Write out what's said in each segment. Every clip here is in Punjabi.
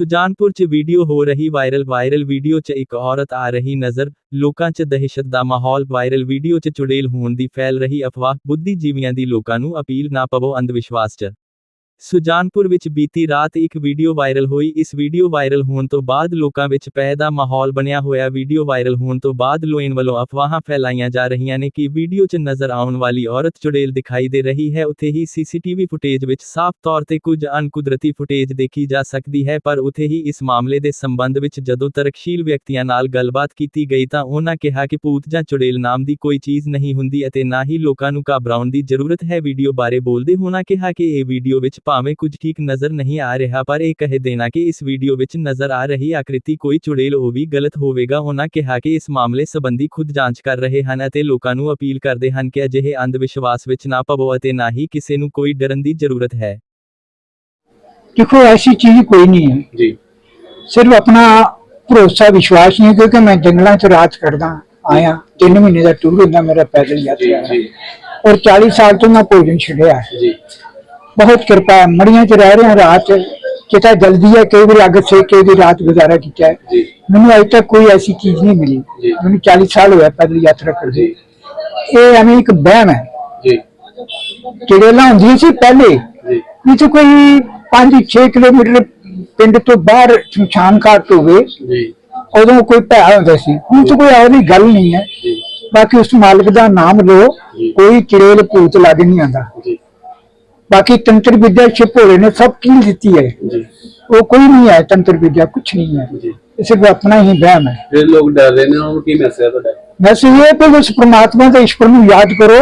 ਸੁਜਾਨਪੁਰ 'ਚ ਵੀਡੀਓ ਹੋ ਰਹੀ ਵਾਇਰਲ ਵਾਇਰਲ ਵੀਡੀਓ 'ਚ ਇੱਕ ਔਰਤ ਆ ਰਹੀ ਨਜ਼ਰ, ਲੋਕਾਂ 'ਚ ਦਹਿਸ਼ਤ ਦਾ ਮਾਹੌਲ, ਵਾਇਰਲ ਵੀਡੀਓ 'ਚ ਚੁੜੇਲ ਹੋਣ ਦੀ ਫੈਲ ਰਹੀ ਅਫਵਾਹ, ਬੁੱਧੀਜੀਵੀਆਂ ਦੀ ਲੋਕਾਂ ਨੂੰ ਅਪੀਲ, ਨਾ ਪਵੋ ਅੰਧ ਵਿਸ਼ਵਾਸ 'ਚ। ਸੁਜਾਨਪੁਰ ਵਿੱਚ ਬੀਤੀ ਰਾਤ ਇੱਕ ਵੀਡੀਓ ਵਾਇਰਲ ਹੋਈ। ਇਸ ਵੀਡੀਓ ਵਾਇਰਲ ਹੋਣ ਤੋਂ ਬਾਅਦ ਲੋਕਾਂ ਵਿੱਚ ਭੈ ਦਾ ਮਾਹੌਲ ਬਣਿਆ ਹੋਇਆ। ਵੀਡੀਓ ਵਾਇਰਲ ਹੋਣ ਤੋਂ ਬਾਅਦ ਲੋਇਨ ਵੱਲੋਂ ਅਫਵਾਹਾਂ ਫੈਲਾਈਆਂ ਜਾ ਰਹੀਆਂ ਨੇ ਕਿ ਵੀਡੀਓ 'ਚ ਨਜ਼ਰ ਆਉਣ ਵਾਲੀ ਔਰਤ ਚੁੜੇਲ ਦਿਖਾਈ ਦੇ ਰਹੀ ਹੈ। ਉੱਥੇ ਹੀ ਸੀਸੀਟੀਵੀ ਫੁਟੇਜ ਵਿੱਚ ਸਾਫ਼ ਤੌਰ ਤੇ ਕੁਝ ਅਣਕੁਦਰਤੀ ਫੁਟੇਜ ਦੇਖੀ ਜਾ ਸਕਦੀ ਹੈ, ਪਰ ਉੱਥੇ ਹੀ ਇਸ ਮਾਮਲੇ ਦੇ ਸੰਬੰਧ ਵਿੱਚ ਜਦੋਂ ਤਰਕਸ਼ੀਲ ਵਿਅਕਤੀਆਂ ਨਾਲ ਗੱਲਬਾਤ ਕੀਤੀ ਗਈ ਤਾਂ ਉਹਨਾਂ ਕਿਹਾ ਕਿ ਭੂਤ ਜਾਂ ਚੁੜੇਲ ਨਾਮ ਦੀ ਕੋਈ ਚੀਜ਼ ਨਹੀਂ ਹੁੰਦੀ ਅਤੇ ਨਾ ਹੀ ਲੋਕਾਂ ਨੂੰ ਘਬਰਾਉਣ ਦੀ ਜ਼ਰੂਰਤ ਹੈ। ਵੀਡੀਓ ਬਾਰੇ ਬੋਲਦੇ ਹੋਣਾ ਕਿਹਾ ਕਿ ਇਹ ਵੀਡੀਓ ਵਿੱਚ ਭਾਵੇਂ ਕੁਝ ਠੀਕ ਨਜ਼ਰ ਨਹੀਂ ਆ ਰਿਹਾ ਪਰ ਇਹ ਕਹਿ ਦੇਣਾ ਕਿ ਇਸ ਵੀਡੀਓ ਵਿੱਚ ਨਜ਼ਰ ਆ ਰਹੀ ਆਕ੍ਰਿਤੀ ਕੋਈ ਚੁੜੇਲ ਉਹ ਵੀ ਗਲਤ ਹੋਵੇਗਾ। ਉਹਨਾਂ ਕਿਹਾ ਕਿ ਇਸ ਮਾਮਲੇ ਸੰਬੰਧੀ ਖੁਦ ਜਾਂਚ ਕਰ ਰਹੇ ਹਨ ਅਤੇ ਲੋਕਾਂ ਨੂੰ ਅਪੀਲ ਕਰਦੇ ਹਨ ਕਿ ਅਜਿਹੇ ਅੰਧ ਵਿਸ਼ਵਾਸ ਵਿੱਚ ਨਾ ਪਵੋ ਅਤੇ ਨਾ ਹੀ ਕਿਸੇ ਨੂੰ ਕੋਈ ਡਰਨ ਦੀ ਜ਼ਰੂਰਤ ਹੈ। ਦੇਖੋ ਐਸੀ ਚੀਜ਼ ਕੋਈ ਨਹੀਂ ਹੈ। ਜੀ। ਸਿਰਫ ਆਪਣਾ ਭਰੋਸਾ ਵਿਸ਼ਵਾਸ ਨਹੀਂ ਕਿਉਂਕਿ ਮੈਂ ਜੰਗਲਾਂ 'ਚ ਰਾਤ ਕੱਢਦਾ ਆਇਆ। 3 ਮਹੀਨੇ ਦਾ ਟੂਰ ਹੁੰਦਾ ਮੇਰਾ ਪੈਦਲ ਯਾਤਰਾ ਔਰ 40 ਸਾਲ ਤੋਂ ਮੈਂ ਭੋਜਨ ਛੱਡਿਆ ਜੀ। ਬਹੁਤ ਕਿਰਪਾ ਮੜੀਆਂ ਚ ਰਹਿ ਰਹੇ ਰਾਤ ਕਿਤਾ ਜਲਦੀ ਹੈ ਕਈ ਵਾਰ ਅੱਗ ਸੇ ਕਈ ਵਾਰ ਰਾਤ ਗੁਜ਼ਾਰਾ ਕੀਤਾ ਹੈ। ਮੈਨੂੰ ਅਜੇ ਤੱਕ ਕੋਈ ਐਸੀ ਚੀਜ਼ ਨਹੀਂ ਮਿਲੀ। ਮੈਨੂੰ 40 ਸਾਲ ਹੋਇਆ ਪੈਦਲ ਯਾਤਰਾ ਕਰਦੇ ਇਹ ਐਵੇਂ ਇੱਕ ਬਹਿਮ ਹੈ। ਜੀ। ਕਿੜੇਲਾ ਹੁੰਦੀ ਸੀ ਪਹਿਲੇ। ਨਹੀਂ ਤੇ ਕੋਈ 5-6 ਕਿਲੋਮੀਟਰ ਪਿੰਡ ਤੋਂ ਬਾਹਰ ਸ਼ਮਸ਼ਾਨ ਘਾਟ ਹੋਵੇ ਜੀ। ਉਦੋਂ ਕੋਈ ਭੈ ਹੁੰਦਾ ਸੀ। ਹੁਣ ਤਾਂ ਕੋਈ ਆਉਣੀ ਗੱਲ ਨਹੀਂ ਹੈ। ਬਾਕੀ ਉਸ ਮਾਲਕ ਦਾ ਨਾਮ ਲੋ ਕੋਈ ਚਿੜੇਲ ਭੂਤ ਲੱਗ ਨਹੀਂ ਆਂਦਾ ਜੀ ਬਾਕੀ ਤੰਤਰ ਵਿਦਿਆ ਛਿਪੋਲੇ ਨੇ ਸਭ ਕੀ ਦਿੱਤੀ ਹੈ ਜੀ ਉਹ ਕੋਈ ਨਹੀਂ ਹੈ ਤੰਤਰ ਵਿਦਿਆ ਕੁਝ ਨਹੀਂ ਹੈ ਜੀ ਇਹ ਸਿਰਫ ਆਪਣਾ ਹੀ ਵਹਿਮ ਹੈ ਜਿਹੜੇ ਲੋਕ ਡਰ ਰਹੇ ਨੇ ਉਹਨਾਂ ਨੂੰ ਕੀ ਮੈਸੇਜ ਹੈ ਤੁਹਾਡਾ ਵੈਸੇ ਇਹ ਹੈ ਕਿ ਉਸ ਪ੍ਰਮਾਤਮਾ ਦੇ ਈਸ਼ਵਰ ਨੂੰ ਯਾਦ ਕਰੋ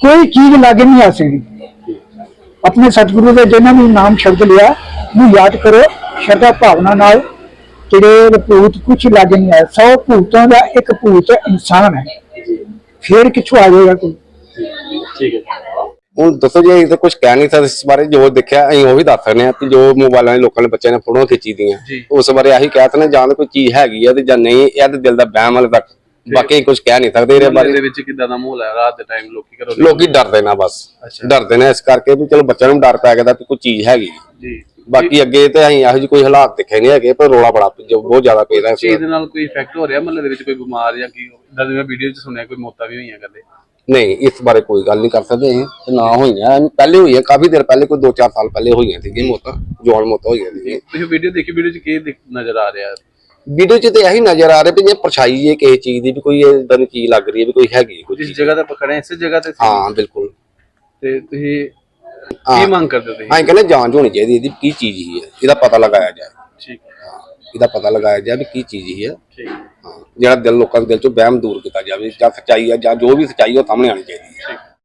ਕੋਈ ਚੀਜ਼ ਲਾਗੇ ਨਹੀਂ ਆ ਸਕਦੀ ਆਪਣੇ ਸਤਿਗੁਰੂ ਦੇ ਜਿਹਨਾਂ ਨੇ ਨਾਮ ਸ਼ਬਦ ਲਿਆ ਨੂੰ ਯਾਦ ਕਰੋ ਸ਼ਰਧਾ ਭਾਵਨਾ ਨਾਲ ਜਿਹੜੇ ਭੂਤ ਕੁਛ ਲਾਗੇ ਨਹੀਂ ਆਇਆ ਸੌ ਭੂਤਾਂ ਦਾ ਇੱਕ ਭੂਤ ਇਨਸਾਨ ਹੈ ਜੀ ਫੇਰ ਕਿੱਥੋਂ ਆ ਜਾਏਗਾ ਕੋਈ ਠੀਕ ਹੈ ਹੁਣ ਦੱਸੋ ਜੀ ਅਸੀਂ ਤਾਂ ਕੁਝ ਕਹਿ ਨਹੀਂ ਸਕਦੇ ਇਸ ਬਾਰੇ ਜੋ ਦੇਖਿਆ ਅਸੀਂ ਉਹ ਵੀ ਦੱਸ ਸਕਦੇ ਹਾਂ ਕਿ ਜੋ ਮੋਬਾਈਲਾਂ 'ਚ ਲੋਕਾਂ ਨੇ ਬੱਚਿਆਂ ਨੇ ਫੋਟੋਆਂ ਖਿੱਚੀ ਦੀਆਂ। ਉਸ ਬਾਰੇ ਆਹੀ ਕਹਿ ਸਕਦੇ ਜਾਂ ਕੋਈ ਚੀਜ਼ ਹੈਗੀ ਆ ਤੇ ਜਾਂ ਨਹੀਂ ਇਹ ਤਾਂ ਦਿਲ ਦਾ ਵਹਿਮ ਵਾਲੇ ਤੱਕ। ਬਾਕੀ ਕੁਝ ਕਹਿ ਨਹੀਂ ਸਕਦੇ ਇਹਦੇ ਬਾਰੇ। ਦੇ ਵਿੱਚ ਕਿਦਾਂ ਦਾ ਮਾਹੌਲ ਹੈ? ਰਾਤ ਦੇ ਟਾਈਮ ਲੋਕੀ ਘਰੋਂ ਲੋਕੀ ਡਰਦੇ ਨਾ ਬਸ। ਡਰਦੇ ਨੇ ਇਸ ਕਰਕੇ ਵੀ ਚਲੋ ਬੱਚਿਆਂ ਨੂੰ ਡਰ ਪੈ ਗਿਆ ਤਾਂ ਕੋਈ ਚੀਜ਼ ਹੈਗੀ। ਜੀ। ਬਾਕੀ ਅੱਗੇ ਤੇ ਅਸੀਂ ਇਹੋ ਜਿਹੀ ਕੋਈ ਹਾਲਾਤ ਦੇਖੇ ਨਹੀਂ ਹੈਗੇ ਪਰ ਰੋਲਾ ਬੜਾ ਜੋ ਬਹੁਤ ਜ਼ਿਆਦਾ ਪੈ ਰਿਹਾ ਚੀਜ਼ ਦੇ ਨਾਲ ਕੋਈ ਇਫੈਕਟ ਹੋ ਰਿਹਾ ਮਹੱਲੇ ਦੇ ਵਿੱਚ ਕੋਈ ਬਿਮਾਰ ਜਾਂ ਕੀ ਇਦਾਂ ਦੀ ਮੈਂ ਵੀਡੀਓ 'ਚ ਸੁਣਿਆ ਕੋਈ ਮੌਤਾਂ ਵੀ ਹੋਈਆਂ ਕਦੇ? ਨਹੀਂ ਇਸ ਬਾਰੇ ਕੋਈ ਗੱਲ ਨਹੀਂ ਕਰ ਸਕਦੇ ਤੇ ਨਾ ਹੋਈਆਂ। ਪਹਿਲੇ ਹੋਈਆਂ ਕਾਫੀ ਦੇਰ ਪਹਿਲੇ ਕੋਈ 2-4 ਸਾਲ ਪਹਿਲੇ ਹੋਈਆਂ ਸੀਗੀਆਂ ਮੌਤਾਂ ਜਵਾਨ ਮੌਤਾਂ ਹੋਈਆਂ ਸੀਗੀਆਂ। ਤੁਸੀਂ ਵੀਡੀਓ ਦੇਖੀ ਵੀਡੀਓ 'ਚ ਕੀ ਨਜ਼ਰ ਆ ਰਿਹਾ? ਵੀਡੀਓ 'ਚ ਤੇ ਇਹੀ ਨਜ਼ਰ ਆ ਰਿਹਾ ਵੀ ਜੇ ਪਰਛਾਈ ਹੈ ਕਿਸੇ ਚੀਜ਼ ਦੀ ਵੀ ਕੋਈ ਇਦਾਂ ਦੀ ਚੀਜ਼ ਲੱਗ ਰਹੀ ਹੈ ਵੀ ਕੋਈ ਹੈਗੀ ਕੋਈ ਜਿਸ ਜਗ੍ਹਾ ਤੇ ਪਕੜੇ ਇਸੇ ਜਗ੍ਹਾ ਤੇ ਸੀ? ਹਾਂ ਬਿਲਕੁਲ। ਤੇ ਤੁਸੀਂ। ਕੀ ਮੰਗ ਕਰਦੇ ਤੁਸੀਂ? ਅਸੀਂ ਕਹਿੰਦੇ ਜਾਂਚ ਹੋਣੀ ਚਾਹੀਦੀ ਇਹਦੀ ਕੀ ਚੀਜ਼ ਹੀ ਹੈ ਇਹਦਾ ਪਤਾ ਲਗਾਇਆ ਜਾਏ। ਠੀਕ। ਹਾਂ, ਇਹਦਾ ਪਤਾ ਲਗਾਇਆ ਜਾਏ ਵੀ ਕੀ ਚੀਜ਼ ਹੀ ਹੈ। ਠੀਕ। ਜਿਹੜਾ ਦਿਲ ਲੋਕਾਂ ਦੇ ਦਿਲ ਚੋਂ ਵਹਿਮ ਦੂਰ ਕੀਤਾ ਜਾਵੇ ਜਾਂ ਸੱਚਾਈ ਹੈ ਜਾਂ ਜੋ ਵੀ ਸੱਚਾਈ ਉਹ ਸਾਹਮਣੇ ਆਣੀ ਚਾਹੀਦੀ ਹੈ।